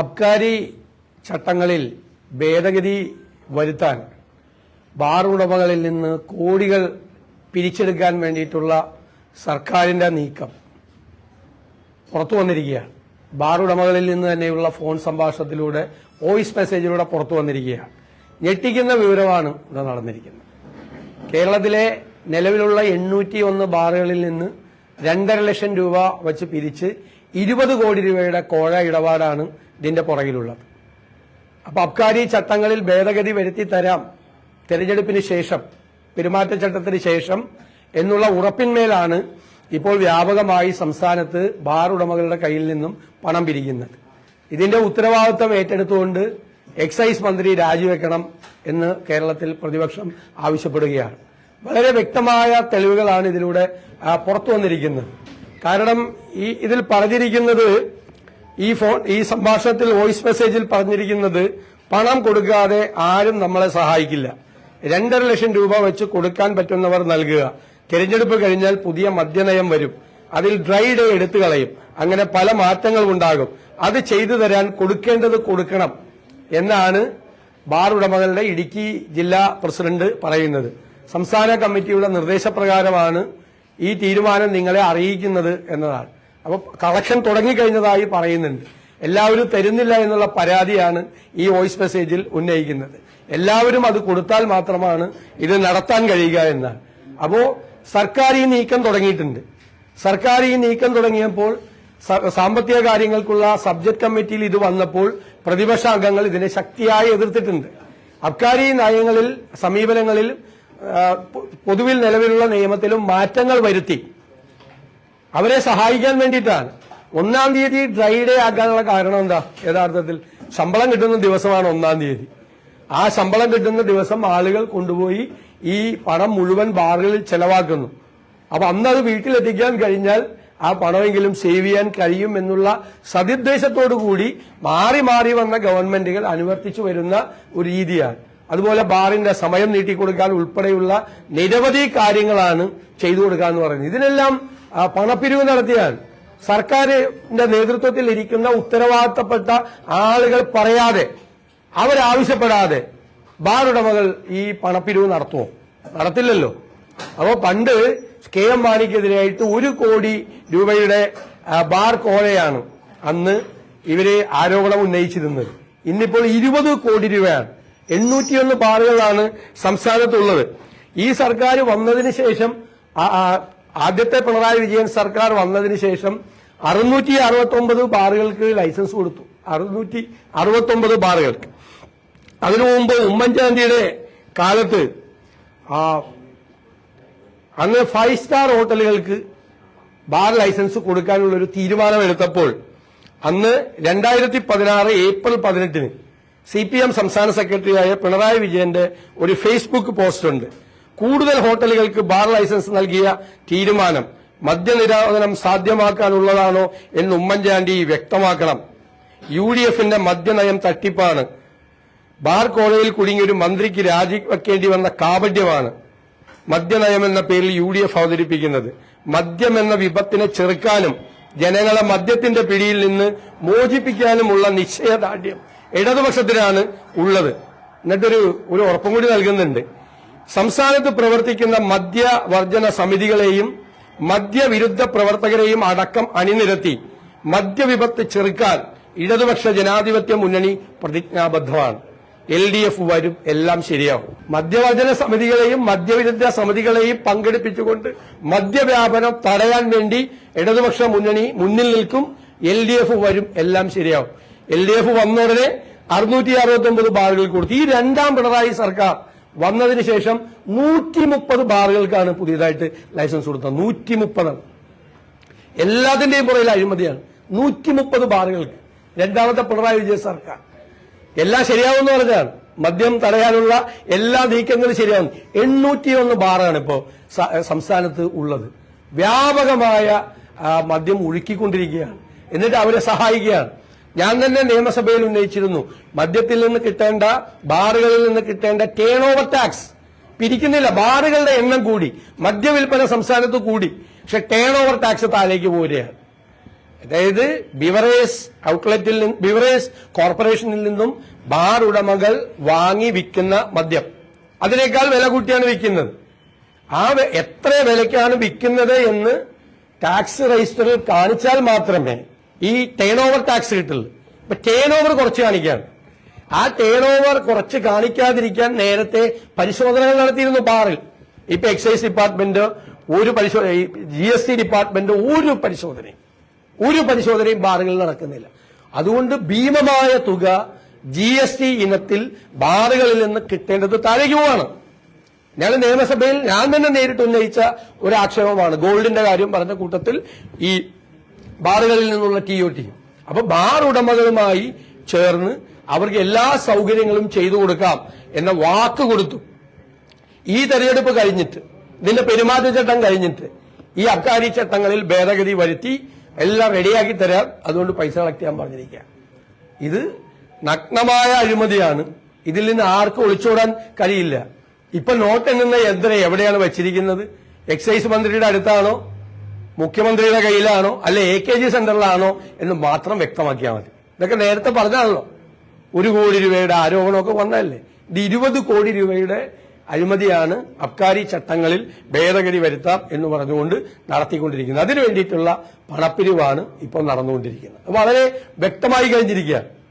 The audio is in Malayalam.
അബ്കാരി ചട്ടങ്ങളിൽ ഭേദഗതി വരുത്താൻ ബാർ ഉടമകളിൽ നിന്ന് കോടികൾ പിരിച്ചെടുക്കാൻ വേണ്ടിയിട്ടുള്ള സർക്കാരിന്റെ നീക്കം. പുറത്തു വന്നിരിക്കുകയാണ്. ബാർ ഉടമകളിൽ നിന്ന് തന്നെയുള്ള ഫോൺ സംഭാഷണത്തിലൂടെ വോയിസ് മെസ്സേജിലൂടെ പുറത്തു വന്നിരിക്കുകയാണ്. ഞെട്ടിക്കുന്ന വിവരമാണ് ഇവിടെ നടന്നിരിക്കുന്നത്. കേരളത്തിലെ നിലവിലുള്ള എണ്ണൂറ്റി ഒന്ന് ബാറുകളിൽ നിന്ന് രണ്ടര ലക്ഷം രൂപ വച്ച് പിരിച്ച് ഇരുപത് കോടി രൂപയുടെ കോഴ ഇടപാടാണ് ഇതിന്റെ പുറകിലുള്ളത്. അപ്പൊ അബ്കാരി ചട്ടങ്ങളിൽ ഭേദഗതി വരുത്തി തരാം തെരഞ്ഞെടുപ്പിന് ശേഷം പെരുമാറ്റച്ചട്ടത്തിന് ശേഷം എന്നുള്ള ഉറപ്പിന്മേലാണ് ഇപ്പോൾ വ്യാപകമായി സംസ്ഥാനത്ത് ബാർ ഉടമകളുടെ കയ്യിൽ നിന്നും പണം പിരിക്കുന്നത് ഇതിന്റെ ഉത്തരവാദിത്വം ഏറ്റെടുത്തുകൊണ്ട് എക്സൈസ് മന്ത്രി രാജിവെക്കണം എന്ന് കേരളത്തിൽ പ്രതിപക്ഷം ആവശ്യപ്പെടുകയാണ്. വളരെ വ്യക്തമായ തെളിവുകളാണ് ഇതിലൂടെ പുറത്തു വന്നിരിക്കുന്നത് കാരണം ഈ ഇതിൽ പറഞ്ഞിരിക്കുന്നത് ഈ ഫോൺ ഈ സംഭാഷണത്തിൽ വോയിസ് മെസ്സേജിൽ പറഞ്ഞിരിക്കുന്നത് പണം കൊടുക്കാതെ ആരും നമ്മളെ സഹായിക്കില്ല. രണ്ടര ലക്ഷം രൂപ വെച്ച് കൊടുക്കാൻ പറ്റുന്നവർ നൽകുക. തിരഞ്ഞെടുപ്പ് കഴിഞ്ഞാൽ പുതിയ മദ്യനയം വരും. അതിൽ ഡ്രൈ ഡേ എടുത്തു കളയും. അങ്ങനെ പല മാറ്റങ്ങൾ ഉണ്ടാകും. അത് ചെയ്തു തരാൻ കൊടുക്കേണ്ടത് കൊടുക്കണം എന്നാണ് ബാർ ഉടമകളുടെ ഇടുക്കി ജില്ലാ പ്രസിഡന്റ് പറയുന്നത്. സംസ്ഥാന കമ്മിറ്റിയുടെ നിർദ്ദേശപ്രകാരമാണ് ഈ തീരുമാനം നിങ്ങളെ അറിയിക്കുന്നത് എന്നതാണ്. അപ്പൊ കളക്ഷൻ തുടങ്ങിക്കഴിഞ്ഞതായി പറയുന്നുണ്ട്. എല്ലാവരും തരുന്നില്ല എന്നുള്ള പരാതിയാണ് ഈ വോയിസ് മെസ്സേജിൽ ഉന്നയിക്കുന്നത്. എല്ലാവരും അത് കൊടുത്താൽ മാത്രമാണ് ഇത് നടത്താൻ കഴിയുക എന്നാണ്. അപ്പോ സർക്കാർ ഈ നീക്കം തുടങ്ങിയിട്ടുണ്ട്. സർക്കാർ ഈ നീക്കം തുടങ്ങിയപ്പോൾ സാമ്പത്തിക കാര്യങ്ങൾക്കുള്ള സബ്ജക്ട് കമ്മിറ്റിയിൽ ഇത് വന്നപ്പോൾ പ്രതിപക്ഷ അംഗങ്ങൾ ഇതിനെ ശക്തിയായി എതിർത്തിട്ടുണ്ട്. അബ്കാരി നയങ്ങളിൽ സമീപനങ്ങളിൽ പൊതുവിൽ നിലവിലുള്ള നിയമത്തിലും മാറ്റങ്ങൾ വരുത്തി. അവരെ സഹായിക്കാൻ വേണ്ടിയിട്ടാണ്. ഒന്നാം തീയതി ഡ്രൈ ഡേ ആക്കാനുള്ള കാരണം എന്താ? യഥാർത്ഥത്തിൽ ശമ്പളം കിട്ടുന്ന ദിവസമാണ് ഒന്നാം തീയതി. ആ ശമ്പളം കിട്ടുന്ന ദിവസം ആളുകൾ കൊണ്ടുപോയി ഈ പണം മുഴുവൻ ബാറുകളിൽ ചെലവാക്കുന്നു. അപ്പൊ അന്നത് വീട്ടിലെത്തിക്കാൻ കഴിഞ്ഞാൽ ആ പണമെങ്കിലും സേവ് ചെയ്യാൻ കഴിയും എന്നുള്ള സതിദ്ദേശത്തോടു കൂടി മാറി മാറി വന്ന ഗവൺമെന്റുകൾ അനുവർത്തിച്ചു വരുന്ന ഒരു രീതിയാണ്. അതുപോലെ ബാറിന്റെ സമയം നീട്ടിക്കൊടുക്കാൻ ഉൾപ്പെടെയുള്ള നിരവധി കാര്യങ്ങളാണ് ചെയ്തു കൊടുക്കാന്ന് പറയുന്നത്. ഇതിനെല്ലാം പണപ്പിരിവ് നടത്തിയാൽ സർക്കാരിന്റെ നേതൃത്വത്തിൽ ഇരിക്കുന്ന ഉത്തരവാദിത്തപ്പെട്ട ആളുകൾ പറയാതെ അവരാവശ്യപ്പെടാതെ ബാർ ഉടമകൾ ഈ പണപ്പിരിവ് നടത്തുമോ? നടത്തില്ലല്ലോ. അപ്പോ പണ്ട് കെ എം മാണിക്കെതിരായിട്ട് ഒരു കോടി രൂപയുടെ ബാർ കോഴയാണ് അന്ന് ഇവർ ആരോപണം ഉന്നയിച്ചിരുന്നത്. ഇന്നിപ്പോൾ ഇരുപത് കോടി രൂപയാണ്. എണ്ണൂറ്റിയൊന്ന് ബാറുകളാണ് സംസ്ഥാനത്തുള്ളത്. ഈ സർക്കാർ വന്നതിന് ശേഷം ആദ്യത്തെ പിണറായി വിജയൻ സർക്കാർ വന്നതിന് ശേഷം അറുന്നൂറ്റി അറുപത്തി ഒമ്പത് ബാറുകൾക്ക് ലൈസൻസ് കൊടുത്തു. അറുന്നൂറ്റി അറുപത്തി ഒമ്പത് ബാറുകൾക്ക്. അതിനു മുമ്പ് ഉമ്മൻചാണ്ടിയുടെ കാലത്ത് അന്ന് ഫൈവ് സ്റ്റാർ ഹോട്ടലുകൾക്ക് ബാർ ലൈസൻസ് കൊടുക്കാനുള്ള ഒരു തീരുമാനമെടുത്തപ്പോൾ അന്ന് രണ്ടായിരത്തി പതിനാറ് ഏപ്രിൽ പതിനെട്ടിന് സി പി എം സംസ്ഥാന സെക്രട്ടറിയായ പിണറായി വിജയന്റെ ഒരു ഫേസ്ബുക്ക് പോസ്റ്റ് ഉണ്ട്. കൂടുതൽ ഹോട്ടലുകൾക്ക് ബാർ ലൈസൻസ് നൽകിയ തീരുമാനം മദ്യനിരോധനം സാധ്യമാക്കാനുള്ളതാണോ എന്ന് ഉമ്മൻചാണ്ടി വ്യക്തമാക്കണം. യു ഡി എഫിന്റെ മദ്യനയം തട്ടിപ്പാണ്. ബാർ കോളയിൽ കുടുങ്ങിയ ഒരു മന്ത്രിക്ക് രാജിവെക്കേണ്ടി വന്ന കാപട്യമാണ് മദ്യനയം എന്ന പേരിൽ യു ഡി എഫ് അവതരിപ്പിക്കുന്നത്. മദ്യം എന്ന വിപത്തിനെ ചെറുക്കാനും ജനങ്ങളെ മദ്യത്തിന്റെ പിടിയിൽ നിന്ന് മോചിപ്പിക്കാനുമുള്ള നിശ്ചയദാർഢ്യം ഇടതുപക്ഷത്തിനാണ് ഉള്ളത്. എന്നിട്ടൊരു ഒരു ഉറപ്പും കൂടി നൽകുന്നുണ്ട്. സംസ്ഥാനത്ത് പ്രവർത്തിക്കുന്ന മദ്യവർജന സമിതികളെയും മദ്യവിരുദ്ധ പ്രവർത്തകരെയും അടക്കം അണിനിരത്തി മദ്യവിപത്ത് ചെറുക്കാൻ ഇടതുപക്ഷ ജനാധിപത്യ മുന്നണി പ്രതിജ്ഞാബദ്ധമാണ്. എൽ ഡി എഫ് വരും എല്ലാം ശരിയാവും. മദ്യവർജന സമിതികളെയും മദ്യവിരുദ്ധ സമിതികളെയും പങ്കെടുപ്പിച്ചുകൊണ്ട് മദ്യവ്യാപനം തടയാൻ വേണ്ടി ഇടതുപക്ഷ മുന്നണി മുന്നിൽ നിൽക്കും എൽ ഡി എഫ് വരും എല്ലാം ശരിയാവും. എൽ ഡി എഫ് വന്ന അറുന്നൂറ്റി അറുപത്തി ഒമ്പത് ബാറുകൾ കൊടുത്തു. ഈ രണ്ടാം പിണറായി സർക്കാർ വന്നതിന് ശേഷം നൂറ്റി മുപ്പത് ബാറുകൾക്കാണ് പുതിയതായിട്ട് ലൈസൻസ് കൊടുത്തത്. നൂറ്റി മുപ്പതാണ് എല്ലാത്തിന്റെയും പുറകിൽ അഴിമതിയാണ്. നൂറ്റി മുപ്പത് ബാറുകൾക്ക്. രണ്ടാമത്തെ പിണറായി വിജയൻ സർക്കാർ. എല്ലാം ശരിയാവുമെന്ന് പറഞ്ഞാണ്. മദ്യം തടയാനുള്ള എല്ലാ നീക്കങ്ങളും ശരിയാവും. എണ്ണൂറ്റി ഒന്ന് ബാറാണ് ഇപ്പോൾ സംസ്ഥാനത്ത് ഉള്ളത്. വ്യാപകമായ മദ്യം ഒഴുക്കിക്കൊണ്ടിരിക്കുകയാണ്. എന്നിട്ട് അവരെ സഹായിക്കുകയാണ്. ഞാൻ തന്നെ നിയമസഭയിൽ ഉന്നയിച്ചിരുന്നു. മദ്യത്തിൽ നിന്ന് കിട്ടേണ്ട ബാറുകളിൽ നിന്ന് കിട്ടേണ്ട ടേൺ ഓവർ ടാക്സ് പിരിക്കുന്നില്ല. ബാറുകളുടെ എണ്ണം കൂടി മദ്യവിൽപ്പന സംസ്ഥാനത്ത് കൂടി. പക്ഷെ ടേൺ ഓവർ ടാക്സ് താഴേക്ക് പോരുകയാണ്. അതായത് ബിവറേജ് ഔട്ട്ലെറ്റിൽ നിന്ന് ബിവറേജ് കോർപ്പറേഷനിൽ നിന്നും ബാർ ഉടമകൾ വാങ്ങി വിൽക്കുന്ന മദ്യം. അതിനേക്കാൾ വില കൂട്ടിയാണ് വിൽക്കുന്നത്. ആ എത്ര വിലയ്ക്കാണ് വിൽക്കുന്നത് എന്ന് ടാക്സ് രജിസ്റ്ററിൽ കാണിച്ചാൽ മാത്രമേ ഈ ടേൺ ഓവർ ടാക്സ് കിട്ടുള്ളൂ ഇപ്പൊ ടേൺ ഓവർ കുറച്ച് കാണിക്കുകയാണ് ആ ടേൺ ഓവർ കുറച്ച് കാണിക്കാതിരിക്കാൻ നേരത്തെ പരിശോധനകൾ നടത്തിയിരുന്നു ബാറിൽ. ഇപ്പൊ എക്സൈസ് ഡിപ്പാർട്ട്മെന്റ് ഒരു പരിശോധന ജി എസ് ടി ഡിപ്പാർട്ട്മെന്റ് ഒരു പരിശോധനയും ഒരു പരിശോധനയും ബാറുകളിൽ നടക്കുന്നില്ല. അതുകൊണ്ട് ഭീമമായ തുക ജി എസ് ടി ഇനത്തിൽ ബാറുകളിൽ നിന്ന് കിട്ടേണ്ടത് താഴേക്ക് പോവാണ്. ഞാൻ നിയമസഭയിൽ ഞാൻ തന്നെ നേരിട്ട് ഉന്നയിച്ച ഒരു ആക്ഷേപമാണ്. ഗോൾഡിന്റെ കാര്യം പറഞ്ഞ കൂട്ടത്തിൽ ഈ ബാറുകളിൽ നിന്നുള്ള ടി ഒ ടി. അപ്പൊ ബാർ ഉടമകളുമായി ചേർന്ന് അവർക്ക് എല്ലാ സൗകര്യങ്ങളും ചെയ്തു കൊടുക്കാം എന്ന വാക്ക് കൊടുത്തു. ഈ തെരഞ്ഞെടുപ്പ് കഴിഞ്ഞിട്ട് ഇതിന്റെ പെരുമാറ്റച്ചട്ടം കഴിഞ്ഞിട്ട് ഈ അബ്കാരി ചട്ടങ്ങളിൽ ഭേദഗതി വരുത്തി എല്ലാം റെഡിയാക്കി തരാം അതുകൊണ്ട് പൈസ കളക്ട് ചെയ്യാൻ പറഞ്ഞിരിക്കുക ഇത് നഗ്നമായ അഴിമതിയാണ്. ഇതിൽ നിന്ന് ആർക്കും ഒളിച്ചോടാൻ കഴിയില്ല. ഇപ്പൊ നോട്ട് എണ്ണുന്ന യന്ത്രം എവിടെയാണ് വെച്ചിരിക്കുന്നത്? എക്സൈസ് മന്ത്രിയുടെ അടുത്താണോ? മുഖ്യമന്ത്രിയുടെ കയ്യിലാണോ അല്ലെ എ കെ ജി സെന്ററിലാണോ എന്ന് മാത്രം വ്യക്തമാക്കിയാൽ മതി. ഇതൊക്കെ നേരത്തെ പറഞ്ഞാണല്ലോ ഒരു കോടി രൂപയുടെ ആരോപണമൊക്കെ വന്നതല്ലേ? ഇത് ഇരുപത് കോടി രൂപയുടെ അഴിമതിയാണ് അബ്കാരി ചട്ടങ്ങളിൽ ഭേദഗതി വരുത്താം എന്ന് പറഞ്ഞുകൊണ്ട് നടത്തിക്കൊണ്ടിരിക്കുന്നത്. അതിനു വേണ്ടിയിട്ടുള്ള പണപ്പിരിവാണ് ഇപ്പോൾ നടന്നുകൊണ്ടിരിക്കുന്നത്. വളരെ വ്യക്തമായി കഴിഞ്ഞിരിക്കുകയാണ്.